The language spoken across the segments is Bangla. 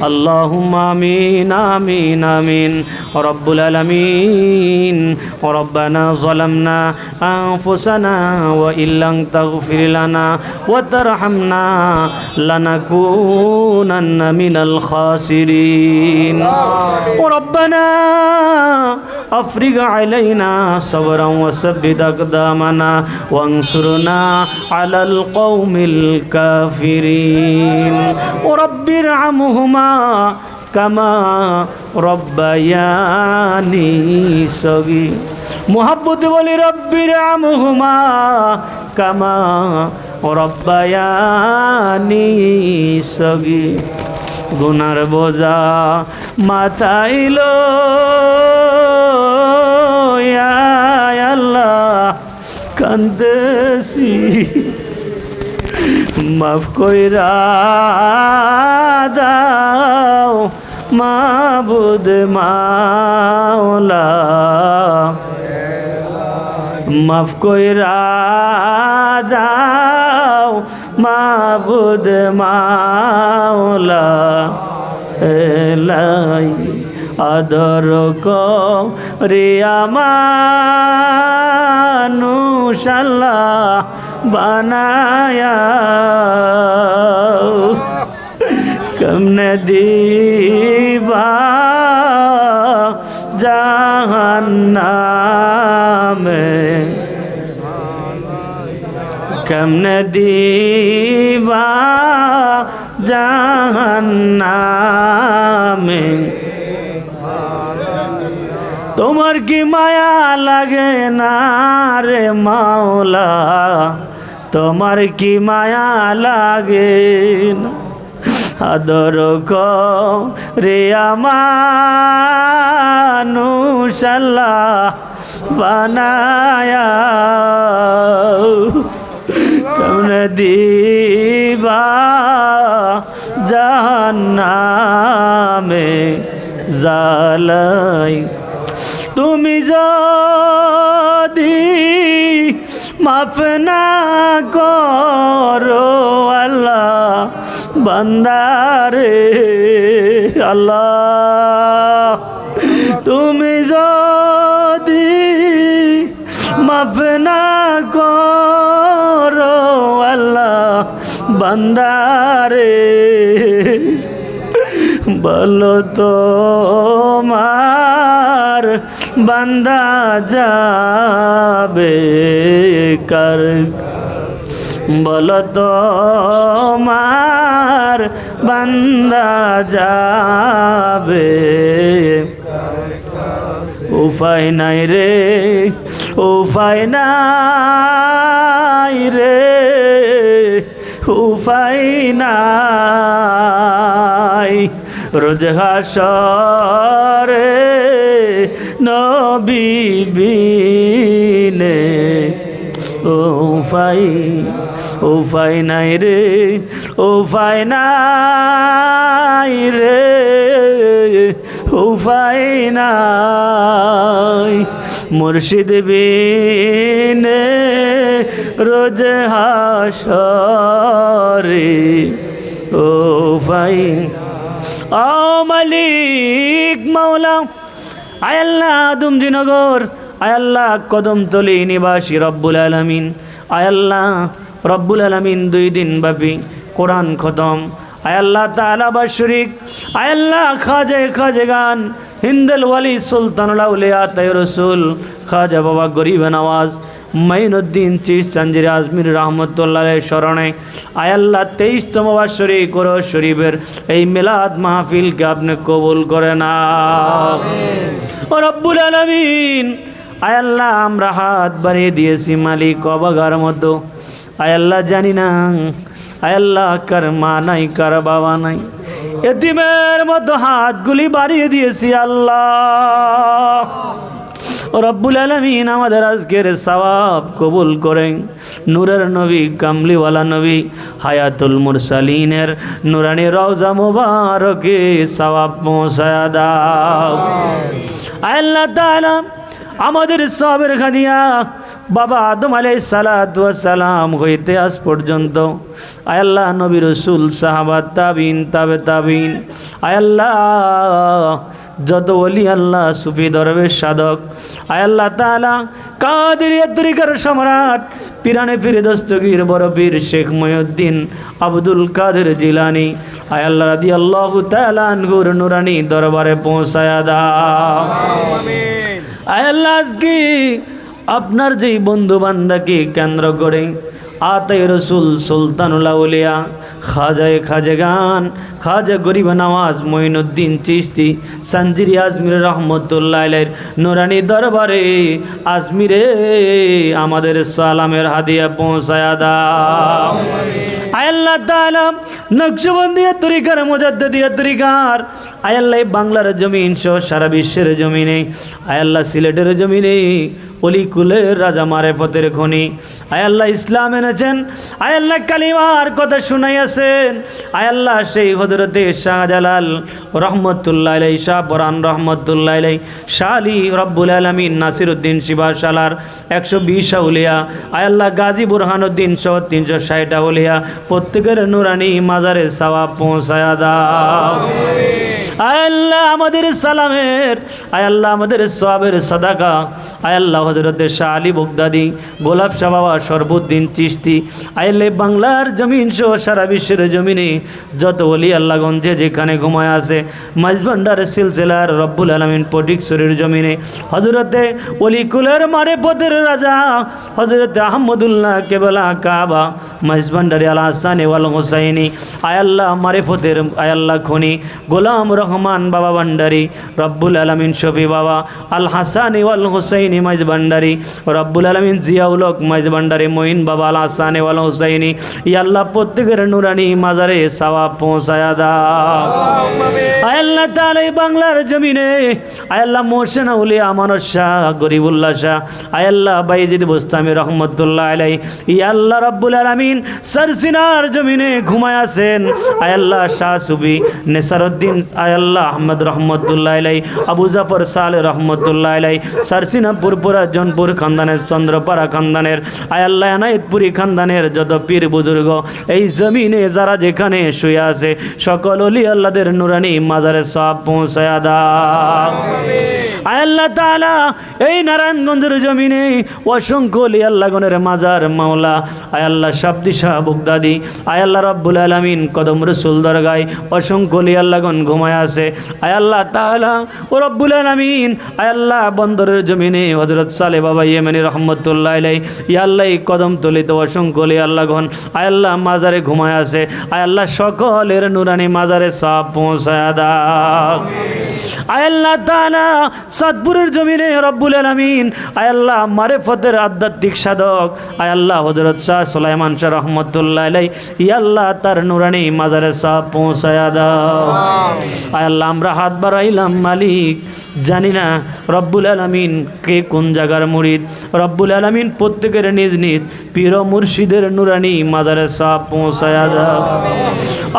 اللهم آمين آمين آمين رب العالمين ربنا ظلمنا أنفسنا وإن لم تغفر لنا وترحمنا لنكونن من الخاسرين ربنا أفرغ علينا صبرا وثبت أقدامنا وانصرنا على القوم الكافرين ورب ارحمهما كما ربياني صغير মোহাব্বতে বলি রব্বির আমহুমা কামা রব্বায়ানি সগি গুনার বোঝা মাথাইল কান্দেছি। মাফ কইরা দাও মাবুদ মাওলা। মাফ কইরা দাও মাবুদ মাওলা। এলাই আদর রিয়া মানুষাল্লাহ বানায়া। কমনে দিবা জাহান্নামে? কমনে দিবা জাহান্নামে? তোমার কি মায়া লাগে না রে মাওলা? তোমার কি মায়া লাগে না? আদর রে আমানুষাল্লাহ বানায়া। কেমন দিবা জাহান্নামে জালাই তুমি যদি মাফ না করো আল্লাহ বান্দারে আল্লাহ। তুমি যদি মাফ না করো আল্লাহ বান্দারে বলো তো মার বান্দা যাবে কর? বলো তো মার বান্দা যাবে। উপায় নাই রে, উপায় নাই রে, উপায় নাই। রোজ হাসরে নবী বিনে। উপায় উপায় নাই রে উপায় নাই রে উপায় নাই। মুর্শিদ বিনে রোজ হাসরে, ও ভাই ও মালিক মাওলা আয়াল্লাহ আদমজিনগর আয়াল্লাহ কদমতলি নিবাসী রব্বুল আলমিন আয়াল্লাহ রব্বুল আলমিন দুই দিন ব্যাপী কোরআন খতম আয়াল্লাহ তালা বাশরিক আয়াল্লাহ খাজে খাজে গান, হিন্দেল ওয়ালি সুলতানুল আউলিয়া তাই রসুল, খাজা বাবা গরিব নওয়াজ মাইনুদ্দিন চিস সঞ্জির আজমির রহমতুল্লাহ স্মরণে। আয়াল্লাহ তেইশতম বাৎসরী করো শরীফের এই মিলাদ মাহফিলকে আপনি কবুল করে না ও রব্বুল আলমিন আয়াল্লাহ আমরা হাত বাড়িয়ে দিয়েছি মালিক অবাগার মতো। আয়াল্লাহ জানি না আয়াল্লাহ কার মা নাই কার বাবা নাই। এতিমের মতো হাতগুলি বাড়িয়ে দিয়েছি আল্লাহ। রব্বুল আলমিন আমাদের আজকের সওয়াব কবুল করেন। নূরের নবী কামলিওয়ালা নবী হায়াতুল মুরসালিনের নুরানি রওজা মুবারকে সওয়াব পৌঁছায়া দাও আল্লাহ তাআলা আমাদের সবের খাদিয়া বাবা আদম আলাই সালাম হইতে আজ পর্যন্ত। আয়াল্লাহ নবী রসুল সাহাবাদ তাবিন তাবে তাবিন। আয়াল্লাহ যত অলি আল্লাহ সুফি দরবেশ সাধক। আয়াল্লাহ তালা কাদের তরিকার সম্রাট? পিরানে ফিরে দস্তগীর বড় পীর শেখ মহিউদ্দিন আব্দুল কাদের জিলানি। আয়াল্লাহ রাদি আল্লাহ তালানগুর নুরানি দরবারে পৌঁছায়া দাও। আয়াল্লাহ আজকে আপনার যেই বন্ধু বান্দাকে কেন্দ্র করে আতাই রসুল সুলতানুল আউলিয়া, খাজে গান, খাজা গরিব নওয়াজ মঈনুদ্দিন চিস্তি সঞ্জিরি আজমির রহমতুল্লাহ নুরানি দরবারে, আজমিরে আমাদের সালামের হাদিয়া পৌঁছায়া দাও। আয়াল্লাহ আয়াল্লাহ বাংলার জমিন সহ সারা বিশ্বের জমিনে আয়াল্লাহ সিলেটের জমিনে অলিকুলের রাজা মারে পথের খনি। আয়াল্লাহ ইসলাম এনেছেন আয়াল্লাহ কালিমার কথা শুনাইয়াছেন। আয়াল্লাহ সেই হজরতে শাহজালাল রহমতুল্লাহ আলাই শাহ পরান রহমতুল্লাহ আলাই শাহ আলী রব্বুল আলমিন নাসির উদ্দিন শিবা সালার একশো বিশ আউলিয়া আয়াল্লাহ গাজী বুরহানুদ্দিন সহ তিনশো ষাট আউলিয়া, প্রত্যেকের নুরানি মাজারে সাওয়া পৌঁছায়া দাও। আয়াল্লাহ আমাদের সালামের আয়াল্লাহ আমাদের সবের সাদাকা আয়াল্লাহ হজরতের শাহ আলী বগদাদি গোলাপ শাহ বাবা সরবুদ্দিন চিস্তি আয়াল্লাহ বাংলার জমিন সহ সারা বিশ্বের জমিনে যত অলি আল্লাহগঞ্জে যেখানে ঘুমায় আছে মাইজভান্ডার সিলসিলার রব্বুল আলমিন পটিকশরীর জমিনে, হজরতে অলিকুলের মারে পদের রাজা, হজরতে আহমদুল্লাহ কেবলা কাবা মাইজভান্ডারি আল হাসানি ওয়াল হোসাইনি আয়াল্লাহ মারেফতের আয়াল্লাহ খনি, গোলাম রহমান বাবা ভান্ডারি, রব্বুল আলমিন শফি বাবা, আল হাসানি ওয়াল হোসাইনি মাইজ ভান্ডারি। রব্বুল আলমিন জিয়াউল হক মাইজ ভান্ডারি মঈন বাবা আল হাসানি ওয়াল হোসাইনি। ইয়াল্লাহ প্রত্যেকের নুরানি মাজারে সাওয়া পৌঁছায়া দাও। আয়াল্লাহ এই বাংলার জমিনে। আয়াল্লাহ মোহসেন উলিয়া আমানত শাহ গরিবুল্লাহ শাহ। আয়াল্লাহ বাইজিদ বুস্তামি রহমতুল্লাহ আলাই ইয়াল্লাহ রব্বুল আলামিন সরসিনার জমিনে ঘুমায় আছেন। আয়াল্লাহ শাহ সুবি নেসারউদ্দিন আয়াল্লাহ আহমদ রহমতুল্লাহ আলাই আবু জাফর সালে রহমতুল্লাহ আলাই সরসিনা পুরপুরা জনপুর খানদানের চন্দ্রপাড়া খানদানের আয়াল্লাহ এনায়েতপুরি খানদানের যত পীর বুজুর্গ এই জমিনে যারা যেখানে শুয়ে আছে সকল অলি আল্লাহদের নুরানি মাজারে সব পৌঁছায়া দাও। আয়াল্লাহ তাআলা এই নারায়ণগঞ্জের জমিনে অসংখ্য অলি আল্লাহগণের মাজার মাওলা আয়াল্লাহ শাব্দি শাহ বুগদাদি আয়াল্লাহ রব্বুল আলামিন কদম রসুল দরগায় অসংখ্য অলি আল্লাহগণ ঘুমায় আছে। আয়াল্লাহ তাআলা ও রব্বুল আলামিন আয়াল্লাহ বন্দরের জমিনে হযরত সালে বাবা ইয়েমেনি রহমতুল্লাহ আলাই ইয়াল্লাহ এই কদম তলিত অসংখ্য অলি আল্লাহগণ আয়াল্লাহ মাজারে ঘুমায় আছে আয়াল্লাহ সকলের নুরানি মাজারে সব পৌঁছায় দাও। আয়াল্লাহ তাআলা সাদপুরের জমিনে রব্বুল আলামিন আয়াল্লাহ মারেফতের আধ্যাত্মিক সাধক আয়াল্লাহ হযরত শাহ সুলাইমান শাহ রহমতুল্লাহ আলাই ইয়াল্লাহ তার নুরানি মাজারে সব পৌঁছায়া দাও। আয়াল্লাহ আমরা হাত বাড়াইলাম মালিক, জানি না রব্বুল আলামিন কে কোন জায়গার মুরিদ। রব্বুল আলামিন প্রত্যেকের নিজ নিজ পীর মুর্শিদের নুরানি মাজারে সব পৌঁছায়া দাও।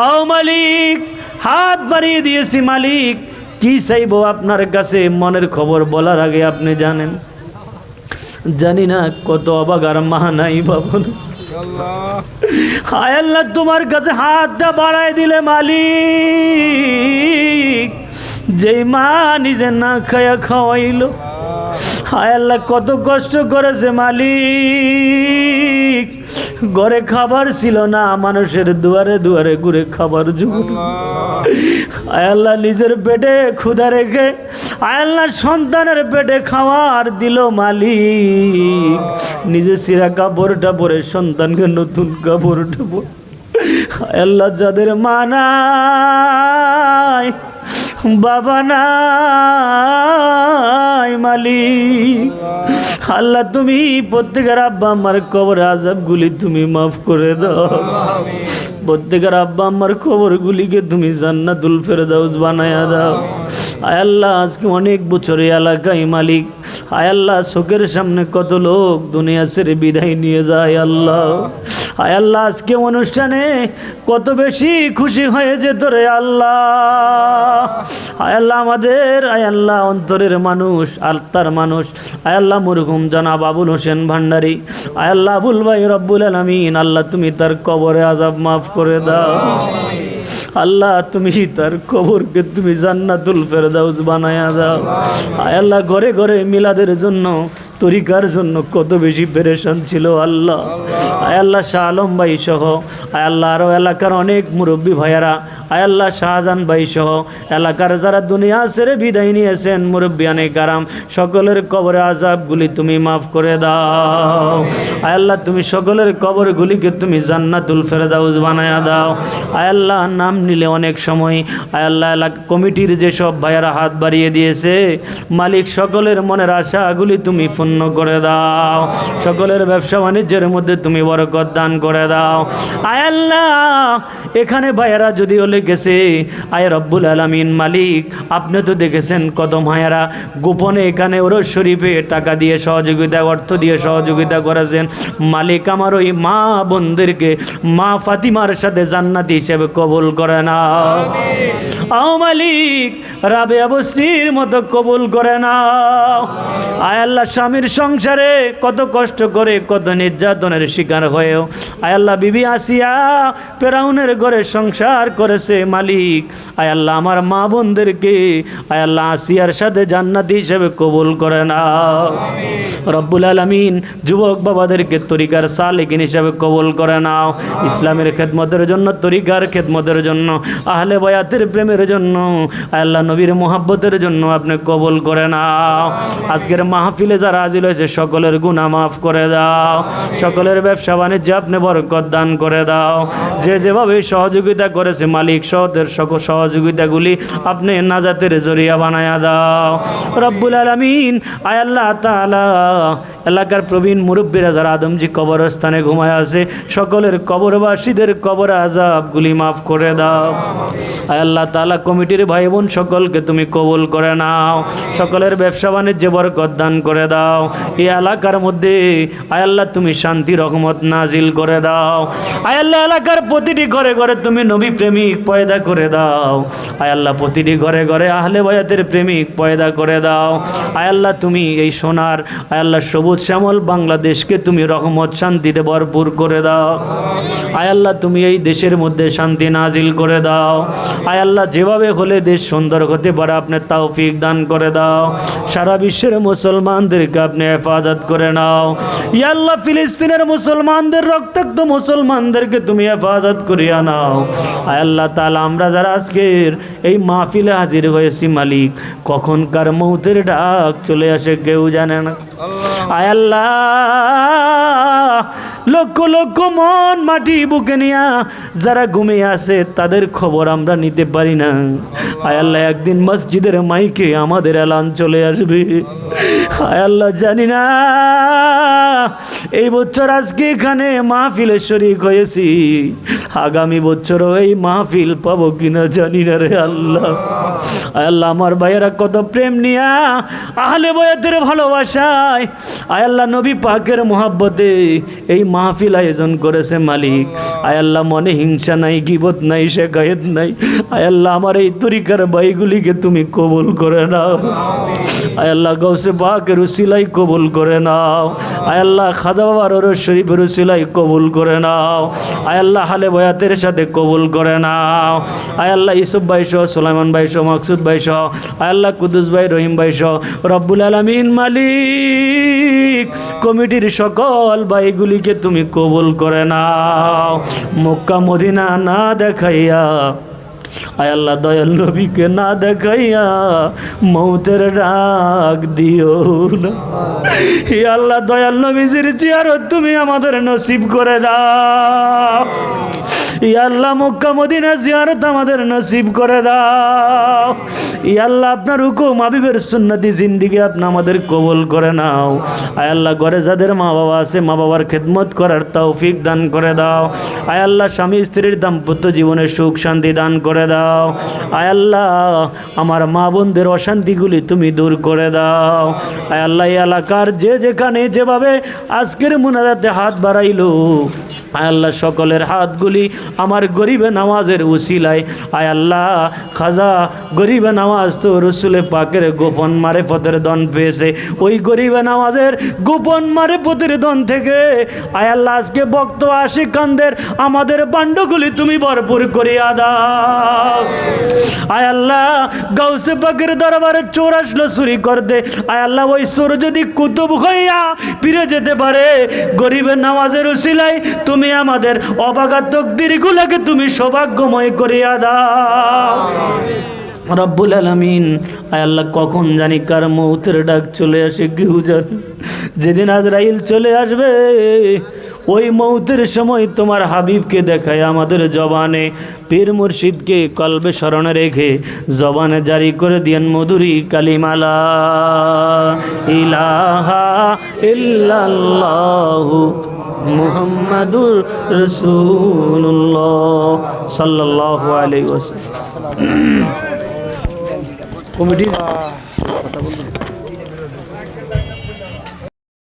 ও মালিক হাত বাড়িয়ে দিয়েছি মালিক। কি চাইব আপনার কাছে? মনের খবর বলার আগে আপনি জানেন। জানি না কত অবাগার মা নাই বাবন হায় আল্লাহ তোমার কাছে হাতটা বাড়ায় দিলে মালিক। যেই মা নিজে না খায়া খাওয়াইলো। হায় আল্লাহ, কত কষ্ট করেছে মালিক। ঘরে খাবার ছিল না, মানুষের দুয়ারে দুয়ারে ঘুরে খাবার জুগুলো আয়াল্লাহ নিজের পেটে ক্ষুধা রেখে আয়াল্লাহ সন্তানের পেটে খাওয়ার দিল মালিক। নিজে সিরা কাপড়টা পরে সন্তানকে নতুন কাপড়টা পরে আয়াল্লাহ যাদের মানায় বাবা নাই মালিক। আল্লাহ, তুমি প্রত্যেকের আব্বা আমার কবর আজাবগুলি তুমি মাফ করে দাও। প্রত্যেকের আব্বা আমার খবরগুলিকে তুমি জান্নাতুল ফেরদাউস বানায়া দাও। আয় আল্লাহ, আজকে অনেক বছর এলাকায় মালিক। আয় আল্লাহ চোখের সামনে কত লোক দুনিয়া ছেড়ে বিদায় নিয়ে যায় আল্লাহ। আয় আল্লাহ, আজকে অনুষ্ঠানে কত বেশি খুশি হয়ে যেত রে আল্লাহ। আয় আল্লাহ আমাদের আয় আল্লাহ অন্তরের মানুষ, আত্মার মানুষ। আয় আল্লাহ মুরহুম জনাব আবুল হোসেন ভান্ডারী। আয় আল্লাহ আবুল ভাই রব্বুল আলমিন, আল্লাহ তুমি তার কবরে আজাব মাফ করে দাও। আল্লাহ তুমি তার কবরকে তুমি জান্নাতুল ফেরদাউস বানায়া দাও। আয় আল্লাহ, ঘরে ঘরে মিলাদের জন্য তরিকার জন্য কত বেশি পেরেশান ছিল আল্লাহ। আয় আল্লাহ শাহ আলম ভাই সহ, আয় আল্লাহ আরও এলাকার অনেক মুরব্বী ভাইয়ারা, আয় আল্লাহ শাহজাহান ভাই সহ, এলাকার যারা দুনিয়া ছেড়ে বিদায় নিয়েছেন, মুরব্বী অনেক আরাম সকলের কবরে আজাবগুলি তুমি মাফ করে দাও। আয় আল্লাহ তুমি সকলের কবরগুলিকে তুমি জান্নাতুল ফেরদাউস বানায়া দাও। আয় আল্লাহ নাম নিলে অনেক সময়, আয় আল্লাহ এলাকা কমিটির যেসব ভাইয়ারা হাত বাড়িয়ে দিয়েছে, মালিক সকলের মনের আশাগুলি তুমি পূর্ণ করে দাও। সকলের ব্যবসা বাণিজ্যের মধ্যে তুমি বরকত দান করে দাও। আয় আল্লাহ, এখানে ভাইয়ারা যদিও লেগেছে আয় রব্বুল আলমিন মালিক, আপনি তো দেখেছেন কত ভাইয়ারা গোপনে এখানে ওর শরীফে টাকা দিয়ে সহযোগিতা, অর্থ দিয়ে সহযোগিতা করেছেন। মালিক আমার ওই মা বোনদেরকে, মা ফাতিমার সাথে জান্নাতি হিসেবে কবুল করে না আও মালিক, রাবে অবশ্রীর মতো কবুল করে নাও। আয় আল্লাহ স্বামীর সংসারে কত কষ্ট করে, কত নির্যাতনের শিকার হয়েও। আয় আল্লাহ বিবি আসিয়া পেরাউনের ঘরে সংসার করেছে মালিক। আয় আল্লাহ আমার মা বোনদেরকে, আয় আল্লাহ আসিয়ার সাথে জান্নাতি হিসেবে কবুল করে নাও। রব্বুল আলমিন যুবক বাবাদেরকে তরিকার সালেকিন হিসাবে কবুল করে নাও। ইসলামের খেদমতের জন্য, তরিকার খেদমতের জন্য, আহলে বয়াতের প্রেমের জন্য, আল্লাহ নবীর মোহাব্বতের জন্য আপনি কবুল করে নাও। আজকের মাহফিলে যারা হাজির হয়েছে, সকলের গুণা মাফ করে দাও। সকলের ব্যবসা বাণিজ্য আপনি বরকত দান করে দাও। যে যেভাবে সহযোগিতা করেছে, মালিক সহদের সকল সহযোগিতাগুলি আপনি নাজাতের জরিয়া বানায়া দাও। রব্বুল আলমিন, আয় আল্লাহ এলাকার প্রবীণ মুরব্বীরা যারা আদমজি কবরস্থানে ঘুমায় আছে, সকলের কবরবাসীদের কবর আজাবগুলি মাফ করে দাও। আয় আল্লাহ তালা কমিটির ভাই বোন সকলকে তুমি কবুল করে নাও। সকলের ব্যবসা বাণিজ্যে বরকত দান করে দাও। এই এলাকার মধ্যে আয় আল্লাহ তুমি শান্তি, রহমত নাজিল করে দাও। আয় আল্লাহ এলাকার প্রতিটি ঘরে ঘরে তুমি নবী প্রেমিক পয়দা করে দাও। আয় আল্লাহ প্রতিটি ঘরে ঘরে আহলে বয়াতের প্রেমিক পয়দা করে দাও। আয় আল্লাহ তুমি এই সোনার, আয় আল্লাহ সবুজ শ্যামল বাংলাদেশকে তুমি রহমত, শান্তিতে ভরপুর করে দাও। আয় আল্লাহ তুমি এই দেশের মধ্যে শান্তি নাজিল করে দাও। আয় আল্লাহ যেভাবে হলে দেশ সুন্দর হতে পারে, আপনি তাওফিক দান করে দাও। সারা বিশ্বের মুসলমানদেরকে আপনি হেফাজত করে নাও। ইয়া আল্লাহ, ফিলিস্তিনের মুসলমানদের রক্তাক্ত মুসলমানদেরকে তুমি হেফাজত করিয়া নাও। আল্লাহ তাআলা, আমরা যারা আজকের এই মাহফিলে হাজির হয়েছি মালিক, কখনকার মৌতের ডাক চলে আসে কেউ জানে না। আয় আল্লাহ লক্ষ লক্ষ মন মাটি বুকে নিয়া যারা ঘুমিয়ে আছে, তাদের খবর আমরা নিতে পারি না। আয় আল্লাহ, একদিন মসজিদের মাইকে আমাদের এলান চলে আসবে। আয় আল্লাহ, জানি না। এই বছর আজকে এখানে মাহফিলে শরিক হয়েছি। আগামী বছরও এই মাহফিল পাবো কিনা জানি না রে আল্লাহ। আল্লাহ, আমার ভাইয়েরা কত প্রেম নিয়া আহলে বয়াদের ভালোবাসায়। আয় আল্লাহ, নবী পাকের মোহাব্বতে এই মাহফিল আয়োজন করেছে মালিক। আয় আল্লাহ, মনে হিংসা নাই, গিবত নাই, সে শেখায়ত নাই। আয় আল্লাহ, আমার এই তরিকার বাইগুলিকে তুমি কবুল করে নাও। আয় আল্লাহ গৌসে পাকের উসিলাই কবুল করে নাও। আয় আল্লাহ, খাজা বাবার ওর শরীফের উসিলাই কবুল করে নাও। আয় আল্লাহ, হালে বয়াতের সাথে কবুল করে নাও। আয় আল্লাহ ইসুফ ভাই সহ, সুলাইমান ভাই সহ, মকসুদ ভাই সহ, আয় আল্লাহ, কুদুস ভাই, রহিম ভাই সহ, রব্বুল আলমিন মালিক। কমিটির সকল ভাইগুলিকে তুমি কবুল করে নাও। মক্কা, মদিনা না দেখাইয়া, আয় আল্লাহ দয়াল নবীকে না দেখাইয়া মৌতের ডাক দিও না। হে আল্লাহ দয়াল নবীজির চেয়ারও তুমি আমাদের নসিব করে দাও। ই আল্লাহ মক্কা, মদিনা জিয়ারত আমাদের নসিব করে দাও। ই আল্লাহ, আপনার হুকুম আবিবের সুন্নতি জিন্দিগি আপনি আমাদের কবুল করে নাও। আয় আল্লাহ, ঘরে যাদের মা বাবা আছে মা বাবার খেদমত করার তৌফিক দান করে দাও। আয় আল্লাহ, স্বামী স্ত্রীর দাম্পত্য জীবনে সুখ শান্তি দান করে দাও। আয় আল্লাহ, আমার মা বোনদের অশান্তিগুলি তুমি দূর করে দাও। আয় আল্লাহ, এই এলাকার যে যেখানে যেভাবে আজকের মুনাজাতে হাত বাড়াইলো আয় আল্লাহ সকলের হাতগুলি আমার গরিবে নামাজের উসিলায়। আয় আল্লাহ খাজা গরিবে নামাজ তো রসুলে পাকের গোপন মারে পথের দন পেয়েছে। ওই গরিবে নামাজের গোপন মারে পথের দন থেকে আয় আল্লাহ আজকে বক্ত আশিক কান্দের আমাদের বান্ডগুলি তুমি ভরপুর করিয়া দাও। আয় আল্লাহ গাউসে পাকের দরবারে চোর আসলো, চুরি করতে। আয় আল্লাহ ওই চোর যদি কুতুব হইয়া ফিরে যেতে পারে গরিবের নামাজের উসিলাই তুমি আমাদের অবাগা তকদিরগুলোকে তুমি সৌভাগ্যময় করিয়া দাও। রব্বুল আলমিন, আয় আল্লাহ, কখন জানি কার মৌতের ডাক চলে আসে, কেউ যেদিন আজরাইল চলে আসবে, ওই মৌতের সময় তোমার হাবিবকে দেখায় আমাদের জবানে। পীর মুর্শিদকে কলবে স্মরণে রেখে জবানে জারি করে দিয়েন মধুরী কালিমালা। ইলাহা ইল্লাল্লাহু মুহাম্মাদুর রসুল্লাহ সাল্লাল্লাহু আলাইহি ওয়াসাল্লাম। কমিটির